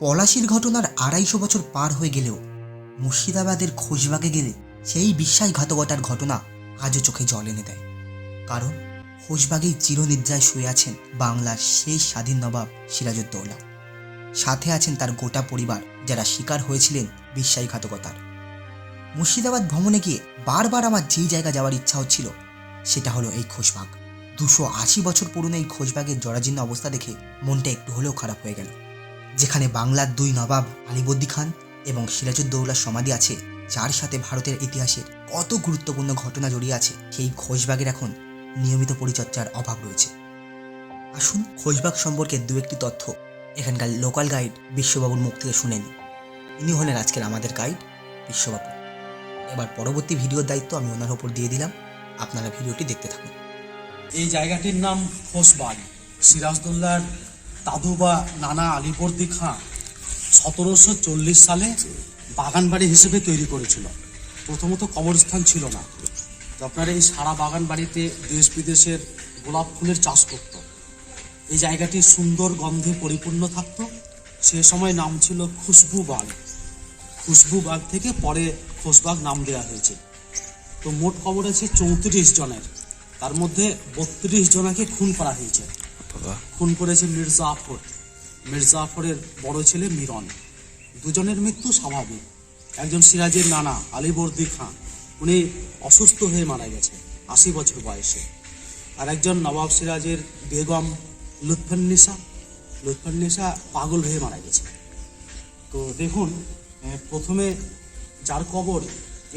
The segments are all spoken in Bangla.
পলাশির ঘটনার আড়াইশো বছর পার হয়ে গেলেও মুর্শিদাবাদের খোঁজবাগে গেলে সেই বিশ্বাসঘাতকতার ঘটনা আজও চোখে জল এনে দেয়। কারণ খোঁজবাগেই চিরনিদ্রায় শুয়ে আছেন বাংলার সেই স্বাধীন নবাব সিরাজউদ্দৌলা। সাথে আছেন তার গোটা পরিবার যারা শিকার হয়েছিলেন বিশ্বাসঘাতকতার। মুর্শিদাবাদ ভ্রমণে গিয়ে বারবার আমার যেই জায়গা যাওয়ার ইচ্ছা হচ্ছিল, সেটা হলো এই খোশবাগ। দুশো আশি বছর পুরনো এই খোশবাগের জরাজীর্ণ অবস্থা দেখে মনটা একটু হলেও খারাপ হয়ে গেল। যেখানে বাংলার দুই নবাব আলিবর্দী খান এবং সিরাজউদ্দৌলার সমাধি আছে, যার সাথে ভারতের ইতিহাসের কত গুরুত্বপূর্ণ ঘটনা জড়িয়ে আছে, সেই খোশবাগের এখন নিয়মিত পরিচর্যার অভাব রয়েছে। আসুন খোশবাগ সম্পর্কে দু একটি তথ্য এখানকার লোকাল গাইড বিশ্ববাবুর মুখ থেকে শুনে নিন ইনি হলেন আজকের আমাদের গাইড বিশ্ববাবু। এবার পরবর্তী ভিডিওর দায়িত্ব আমি ওনার ওপর দিয়ে দিলাম। আপনারা ভিডিওটি দেখতে থাকুন। এই জায়গাটির নাম খোসবাগ সিরাজদৌল্লার দাদু বা নানা আলিবর্দি খাঁ সতেরোশো চল্লিশ সালে বাগান বাড়ি হিসেবে তৈরি করেছিল। প্রথমত কবরস্থান ছিল না। আপনার এই সারা বাগান বাড়িতে দেশ বিদেশের গোলাপ ফুলের চাষ করত। এই জায়গাটি সুন্দর গন্ধে পরিপূর্ণ থাকত। সে সময় নাম ছিল খুশবু বাগ। খুশবু বাগ থেকে পরে খোসবাগ নাম দেওয়া হয়েছে। তো মোট খবর আছে চৌত্রিশ জনের। তার মধ্যে বত্রিশ জনাকে খুন করা হয়েছে। খুন করেছে মির্জা আফর মির্জা আফরের বড় ছেলে মিরন। দুজনের মৃত্যু স্বাভাবিক। একজন সিরাজের নানা, আলিবর্দি খাঁ উনি অসুস্থ হয়ে মারা গেছে, আশি বছর বয়সে। আর একজন নবাব সিরাজের বেগম লুৎফন্নিসা লুৎফন্নিসা পাগল হয়ে মারা গেছে। তো দেখুন প্রথমে যার কবর,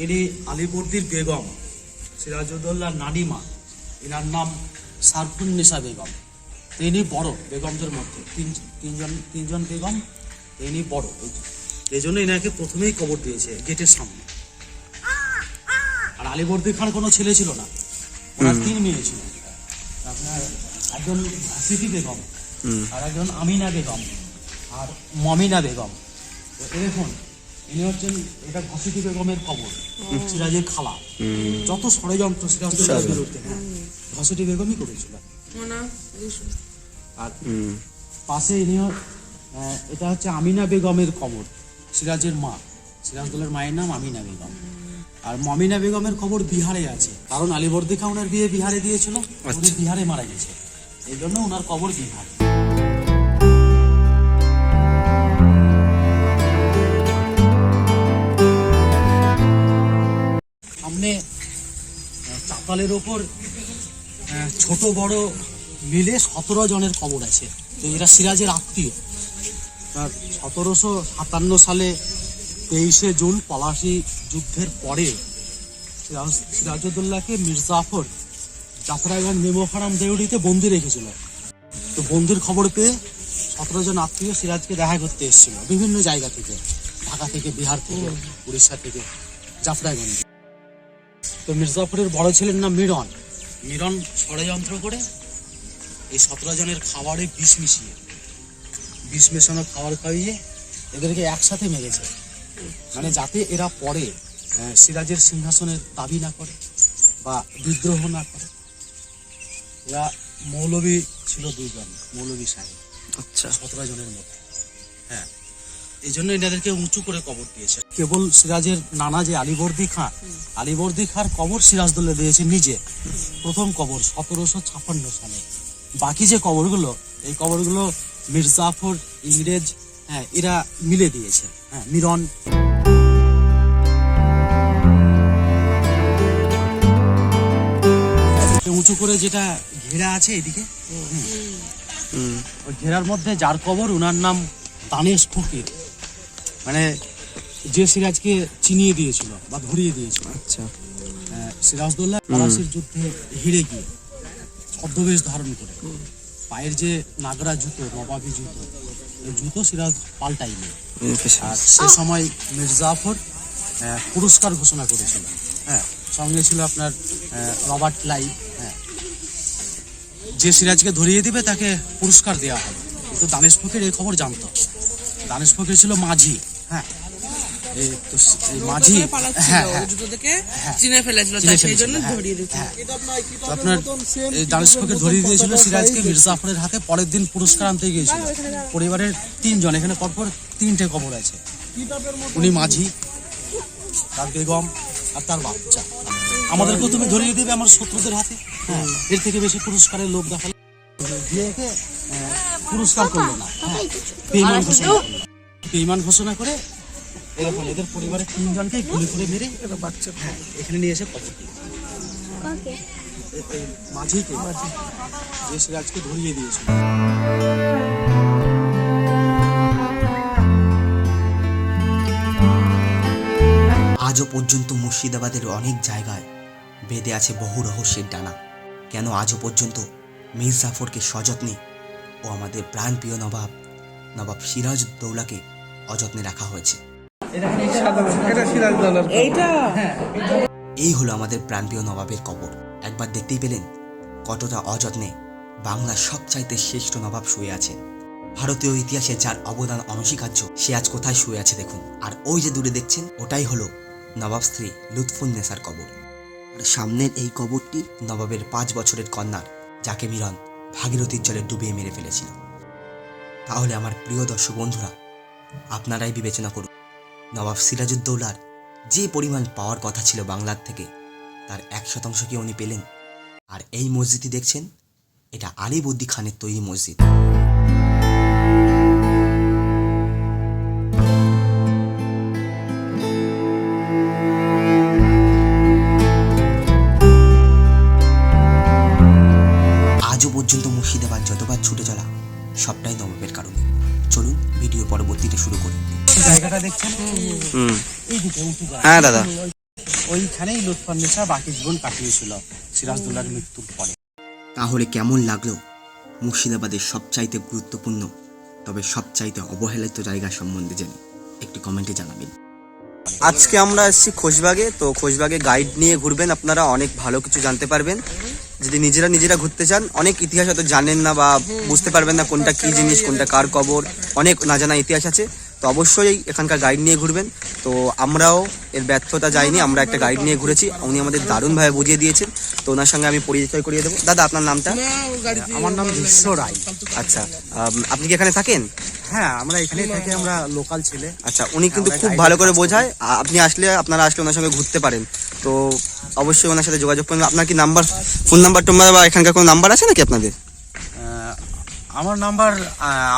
ইনি আলিবর্দির বেগম সিরাজউদ্দৌল্লাহ নানিমা। এনার নাম সারফুন্নিসা বেগম। তো ইনি বড় বেগমদের মধ্যে। তিন তিনজন তিনজন বেগম তিনি বড়। এই জন্য এনাকে প্রথমেই কবর দিয়েছে গেটের সামনে। আর আলিবর্দি খান কোনো ছেলে ছিল না। ওনার তিন মেয়ে ছিল। আপনার একজন সিটি বেগম আর একজন আমিনা বেগম আর মমিনা বেগম। তো দেখুন ইনি হচ্ছেন এটা ঘসিটি বেগমের খবর সিরাজের খালা। যত ষড়যন্ত্র সিরাজের বিরুদ্ধে। হ্যাঁ ঘসিটি বেগমই করেছিল। আর পাশে ইনি এটা হচ্ছে আমিনা বেগমের খবর সিরাজের মা। সিরাজদৌলের মায়ের নাম আমিনা বেগম। আর মমিনা বেগমের খবর বিহারে আছে কারণ আলিবর্দি খাঁ ওনার বিয়ে বিহারে দিয়েছিল উনি বিহারে মারা গেছে। এই জন্য ওনার কবর বিহার। সামনে আহ, চাতালের ওপর ছোট বড় মিলে সতেরো জনের কবর আছে। তো এরা সিরাজের আত্মীয়। তার সতেরোশো সাতান্ন সালে তেইশে জুন পলাশি যুদ্ধের পরে সিরাজ- সিরাজউদ্দৌল্লাকে মির্জাফর যাত্রাগান মেমোখারাম দেউড়িতে বন্দি রেখেছিল। তো বন্দির খবর পেয়ে সতেরো জন আত্মীয় সিরাজকে দেখা করতে এসেছিল বিভিন্ন জায়গা থেকে, ঢাকা থেকে, বিহার থেকে, উড়িষ্যা থেকে জাফরাগঞ্জ তো মির্জাফরের বড় ছেলের নাম মিরন। মিরন ষড়যন্ত্র করে এই সতেরো জনের খাবারে বিষ মিশিয়ে বিষ মেশানো খাবার খাইয়ে এদেরকে একসাথে মেরেছে। মানে যাতে এরা পরে সিরাজের সিংহাসনের দাবি না করে বা বিদ্রোহ না করে। এরা মৌলবী ছিল দুইজন মৌলবী সাহেব। আচ্ছা। সতেরো জনের মধ্যে। হ্যাঁ। এই জন্য এনাদেরকে উঁচু করে কবর দিয়েছে। কেবল সিরাজের নানা যে আলিবর্দি খাঁ আলিবর্দি খাঁর কবর সিরাজদৌল্লা দিয়েছে নিজে। প্রথম কবর সতেরোশো ছাপান্ন সালে। বাকি যে কবরগুলো এই কবরগুলো মির্জাফর ইংরেজ হ্যাঁ এরা মিলে দিয়েছে। হ্যাঁ মিরন। উঁচু করে যেটা ঘেরা আছে এদিকে ওই ঘেরার মধ্যে যার কবর ওনার নাম দানেশ ফকির। মানে যে সিরাজকে চিনিয়ে দিয়েছিল বা ধরিয়ে দিয়েছিল। আচ্ছা। আহ, সিরাজদৌল্লাহ পলাশির যুদ্ধে হেরে গিয়ে। ছদ্মবেশ ধারণ করে। পায়ের যে নাগরা জুতো নবাবি জুতো এই জুতো সিরাজ পাল্টাইনি আর সে সময় মির্জাফর পুরস্কার ঘোষণা করেছিল। হ্যাঁ সঙ্গে ছিল আপনার রবার্ট লাই হ্যাঁ। যে সিরাজকে ধরিয়ে দিবে তাকে পুরস্কার দেওয়া হবে। কিন্তু দানেশ ফকির এই খবর জানতো। দানেশ ফকির ছিল মাঝি হ্যাঁ। মাঝি। হ্যাঁ হ্যাঁ হ্যাঁ, আপনার ধরিয়ে দিয়েছিল সিরাজকে মির্জাফরের হাতে পরের দিন পুরস্কার আনতে গিয়েছিল। পরিবারের তিনজন এখানে পরপর তিনটে কবর আছে। উনি মাঝি তার বেগম আর তার বাচ্চা। আমাদেরকেও তুমি ধরিয়ে দেবে আমার শত্রুদের হাতে। হ্যাঁ এর থেকে বেশি পুরস্কারের লোক দেখালে। দিয়ে পুরস্কার করল না। ঘোষণা করল। ঘোষণা করে এরকম এদের পরিবারের তিনজনকে গুলি করে মেরে বাচ্চা হ্যাঁ এখানে নিয়ে এসে কবর দিল। মাঝিকে। যে সিরাজকে ধরিয়ে দিয়েছিল আজও পর্যন্ত মুর্শিদাবাদের অনেক জায়গায় বেঁধে আছে বহু রহস্যের ডানা। কেন আজও পর্যন্ত মীর জাফরকে সযত্নে ও আমাদের প্রাণপ্রিয় নবাব নবাব সিরাজউদ্দৌলাকে অযত্নে রাখা হয়েছে? এই হলো আমাদের প্রান্তীয় নবাবের কবর একবার দেখতেই পেলেন কতটা অযত্নে বাংলার সবচাইতে শ্রেষ্ঠ নবাব শুয়ে আছেন। ভারতীয় ইতিহাসে যার অবদান অনস্বীকার্য সে আজ কোথায় শুয়ে আছে দেখুন। আর ওই যে দূরে দেখছেন ওটাই হলো নবাব স্ত্রী লুৎফুন্নেসার কবর। আর সামনের এই কবরটি নবাবের পাঁচ বছরের কন্যার যাকে মিরন ভাগীরথীর জলে ডুবিয়ে মেরে ফেলেছিল। তাহলে আমার প্রিয় দর্শক বন্ধুরা আপনারাই বিবেচনা করুন। নবাব সিরাজুদ্দৌলার যে পরিমাণ পাওয়ার কথা ছিল বাংলার থেকে, তার এক শতাংশ কি উনি পেলেন? আর এই মসজিদটি দেখছেন? এটা আলিবুদ্দি খানের তৈরি মসজিদ। জায়গাটা দেখছেন? এইদিকে উঁচু হ্যাঁ দাদা। ওইখানেই লুৎফান্নেসা বাকি জীবন কাটিয়েছিল সিরাজদৌল্লার মৃত্যুর পরে। তাহলে কেমন লাগল? মুর্শিদাবাদের সবচাইতে গুরুত্বপূর্ণ তবে সবচাইতে অবহেলিত জায়গা সম্বন্ধে জেনে একটি কমেন্টে জানাবেন। আজকে আমরা এসেছি খোশবাগে তো খোশবাগে গাইড নিয়ে ঘুরবেন আপনারা অনেক ভালো কিছু জানতে পারবেন। যদি নিজেরা নিজেরা ঘুরতে চান অনেক ইতিহাস হয়তো জানেন না বা বুঝতে পারবেন না কোনটা কি জিনিস কোনটা কার কবর অনেক না জানা ইতিহাস আছে। তো অবশ্যই এখানকার গাইড নিয়ে ঘুরবেন। তো আমরাও এর ব্যর্থতা যাইনি আমরা একটা গাইড নিয়ে ঘুরেছি। উনি আমাদের দারুণভাবে বুঝিয়ে দিয়েছেন। তো ওনার সঙ্গে আমি পরিচয় করিয়ে দেবো। দাদা আপনার নামটা? আমার নাম বিশ্ব রায়। আচ্ছা আপনি কি এখানে থাকেন? হ্যাঁ আমরা এখানেই থেকে আমরা লোকাল ছেলে। আচ্ছা উনি কিন্তু খুব ভালো করে বোঝায়। আপনি আসলে আপনারা আসলে ওনার সঙ্গে ঘুরতে পারেন। তো অবশ্যই ওনার সাথে যোগাযোগ করবেন আপনার কি নাম্বার ফোন নাম্বার টোম্বার বা এখানকার কোনো নাম্বার আছে নাকি আপনাদের? আমার নাম্বার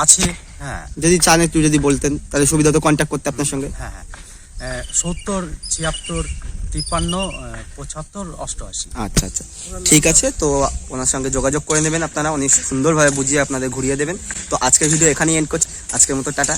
আছে। হ্যাঁ। যদি চান একটু যদি বলতেন তাহলে সুবিধা তো কন্ট্যাক্ট করতে আপনার সঙ্গে। হ্যাঁ হ্যাঁ। সত্তর ছিয়াত্তর তিপ্পান্ন পঁচাত্তর অষ্টআশি। আচ্ছা আচ্ছা। ঠিক আছে তো ওনার সঙ্গে যোগাযোগ করে নেবেন আপনারা। উনি সুন্দরভাবে বুঝিয়ে আপনাদের ঘুরিয়ে দেবেন। তো আজকের ভিডিও এখানেই এন্ড করছি। আজকের মতো টাটা।